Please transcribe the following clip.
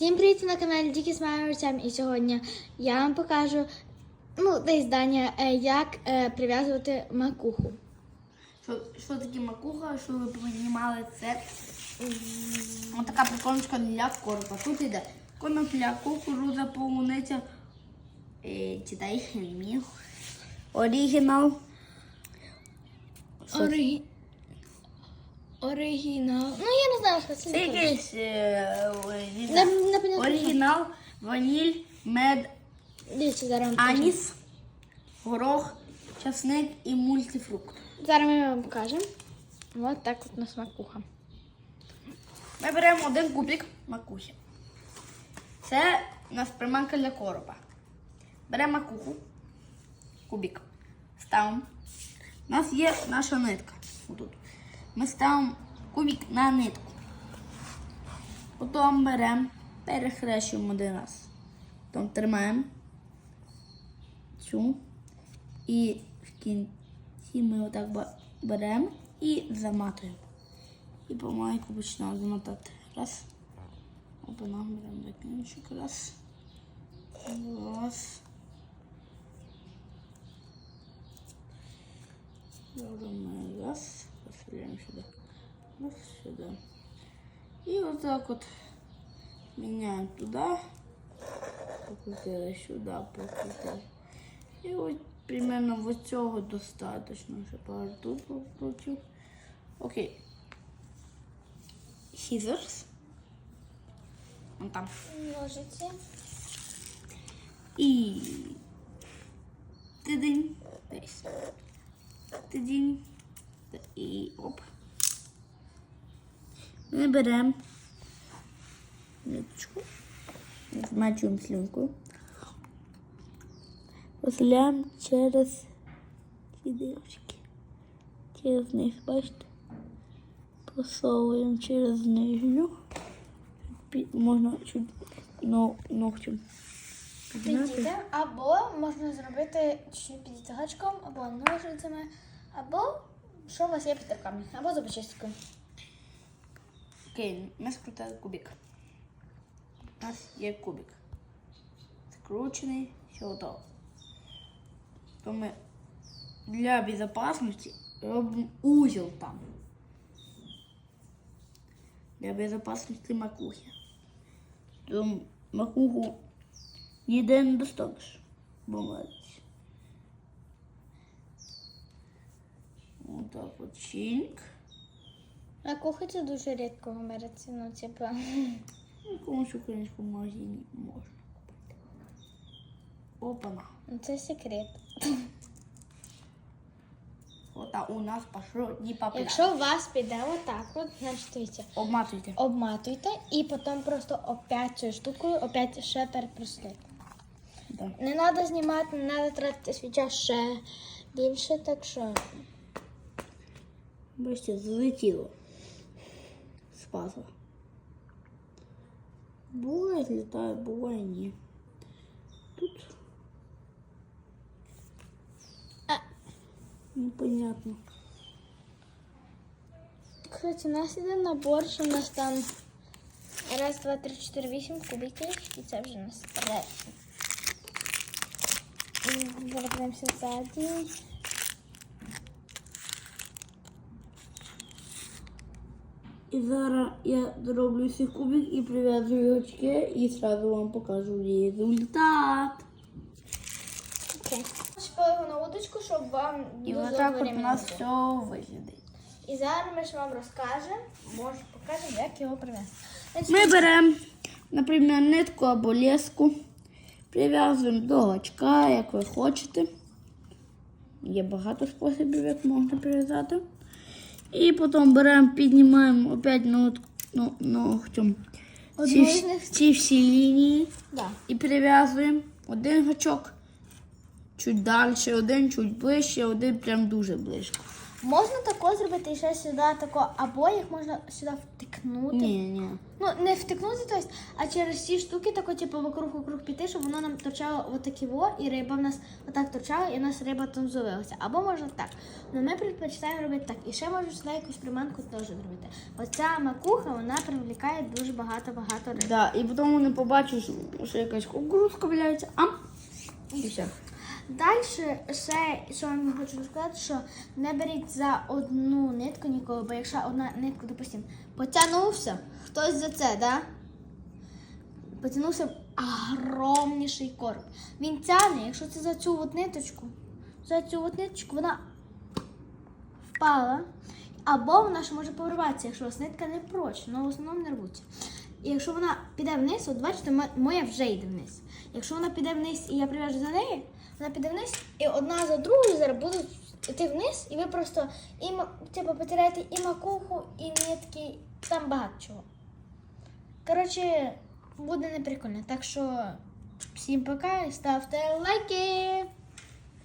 Всім привіт на каналі Дікі з моїм. І сьогодні я вам покажу ну, десь здання, е, як е, прив'язувати макуху. Що, що таке макуха, що ви понімали, це м, така прикормочка для коропа. Тут іде конопля, кукурудза, полуниця, е, читай хміль, оригінал. Що Оригі... Оригінал. Ну, я не знаю, що це. Це якийсь е, ой, не Не, знаю. непонятно. оригінал, ваніль, мед, Дивіться, зараз вам покажемо. аніс, горох, часник і мультифрукт. Зараз ми вам покажемо. Ось так от у нас макуха. Ми беремо один кубик макухи. Це у нас приманка для коропа. Беремо макуху, кубик, ставимо. У нас є наша нитка. Отут. Ми ставимо кубик на нитку. Потім беремо, перехрещуємо один раз. Потім тримаємо цю. І в кінці ми отак беремо і заматуємо. І помаленьку починаємо замотати. Раз. Опана, беремо на кінчик. Раз. Раз. Робимо раз. Поставляємо сюди. Раз, сюди. І отак от міняємо туди. Покрутили сюди, покрутили. І ось примерно вот цього достатньо. Ще пару тут покрутив. Окей. Scissors. Вон там. Ножиці. І тидень. Десь. Тидень. І оп. Ми беремо ниточку. Змачуємо слюнку. Розляємо через ці. Через них, бачите? Просовуємо через нижню. Можна чуть но, ногтем. Підійти, або можна зробити чи підійти гачком, або ножицями, або що у вас є під руками, або зубочисткою. Окей, ми скрутили кубик. У нас є кубик. Скручений, все готово. То ми для безопасности робимо узел там. Для безопасности макухи. Макуху ніде не достанеш. Бомбить. Отак от чинк. Макухи це дуже рідко в Америці, ну типу. В якомусь українському магазині можна купити. Опана. ну, Це секрет. Ота у нас пошло не попляр. Якщо у вас піде отак, от, значить дивіться, Обматуйте. обматуйте і потім просто опять цією штукою опять ще перепрослити. Да. Не треба знімати, не треба тратити свій час ще більше, так що Бачите, залетіло. З пазла. Буває злітає, буває ні. Тут. А. Непонятно. Кстати, у нас іде набор, що у нас там раз, два, три, чотири, вісім кубиків, і це вже у нас третій. І Вернемося ззаді. І зараз я зроблю свій кубик і прив'язую очки і зразу вам покажу результат. Окей. Його на удочку, щоб вам І дуже отак от у нас все виглядає. І зараз ми ж вам розкажемо, може покажемо, як його привезти. Ми беремо, наприклад, нитку або леску, прив'язуємо до гачка, як ви хочете. Є багато способів, як можна прив'язати. І потім беремо, піднімаємо опять ну, ногтем ці, ці всі лінії Да. і прив'язуємо один гачок чуть далі, один чуть ближче, один прям дуже близько. Можна тако зробити і ще сюди тако, або їх можна сюди втикнути. Ні, ні. Ну, не втикнути, то есть, а через ці штуки тако, типу, вокруг вокруг піти, щоб воно нам торчало отакі во, і риба в нас отак торчала, і в нас риба там зловилася. Або можна так. Ну ми предпочитаємо робити так. І ще можу сюди якусь приманку теж зробити. Оця макуха, вона привлікає дуже багато-багато риб. Да, і потім не побачиш, що якась кукурузка валяється, а і все. Далі ще, що я вам хочу сказати, що не беріть за одну нитку ніколи, бо якщо одна нитка, допустим, потягнувся, хтось за це, да? Потягнувся огромніший короб. Він тягне, якщо це за цю от ниточку, за цю от ниточку, вона впала. Або вона ще може порватися, якщо у вас нитка не прочна, але в основному не рвуться. І якщо вона піде вниз, от бачите, моя вже йде вниз. Якщо вона піде вниз і я прив'яжу за неї, вона піде вниз, і одна за другою зараз будуть йти вниз, і ви просто і, типу, потеряєте і макуху, і нитки, там багато чого. Коротше, буде неприкольно. Так що всім пока ставте лайки!